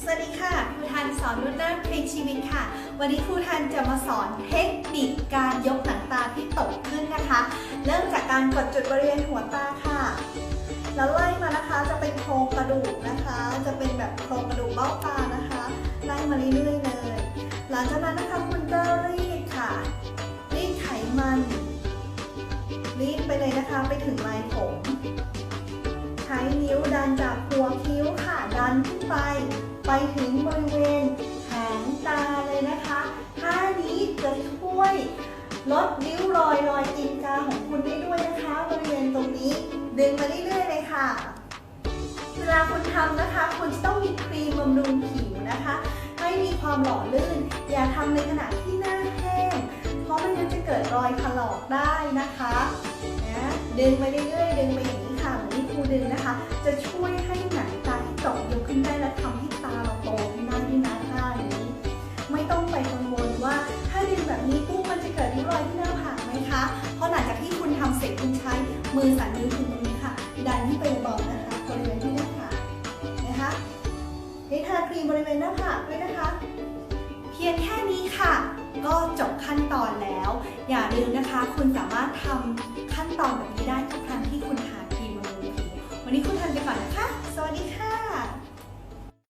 สวัสดีค่ะครูทันสอนรุ่นเริ่มพลิกชีวิตค่ะ วันนี้ครูทันจะมาสอนเทคนิคการยกหนังตาที่ตกขึ้นนะคะ เริ่มจากการกดจุดบริเวณหัวตาค่ะ แล้วไล่มานะคะจะเป็นโครงกระดูกนะคะ จะเป็นแบบโครงกระดูกเบ้าตานะคะ ไล่มาเรื่อยๆเลย หลังจากนั้นนะคะคุณก็รีดค่ะ รีดไขมัน รีดไปเลยนะคะไปถึงลายผม ใช้นิ้วดันจากหัวคิ้วค่ะดันขึ้นไป ถึงบริเวณหางตาเลยนะคะท่านี้จะช่วยลดริ้วรอยรอยตีนกาของคุณได้ด้วยนะคะ บริเวณตรงนี้ ดึงมาเรื่อยๆเลยค่ะ เวลาคุณทำนะคะ คุณจะต้องมีครีมบำรุงผิวนะคะ ให้มีความหล่อลื่น อย่าทำในขณะที่หน้าแห้ง เพราะมันจะเกิดรอยถลอกได้นะคะนะดึงไปเรื่อยๆดึงไปอย่างนี้ค่ะเหมือนที่ครูดึงนะคะ จะช่วยให้หนังตาที่ตกยกขึ้นได้และ มือสั่นนิ้วถึงตรงนี้ค่ะ ดันที่ไปบอกนะคะบริเวณที่หน้าผากนะคะได้ทาครีมบริเวณหน้าผากด้วยนะคะ เพียงแค่นี้ค่ะ ก็จบขั้นตอนแล้ว อย่าลืมนะคะ คุณสามารถทำขั้นตอนแบบนี้ได้ทุกครั้งที่คุณทาครีมบำรุงผิววันนี้คุณทา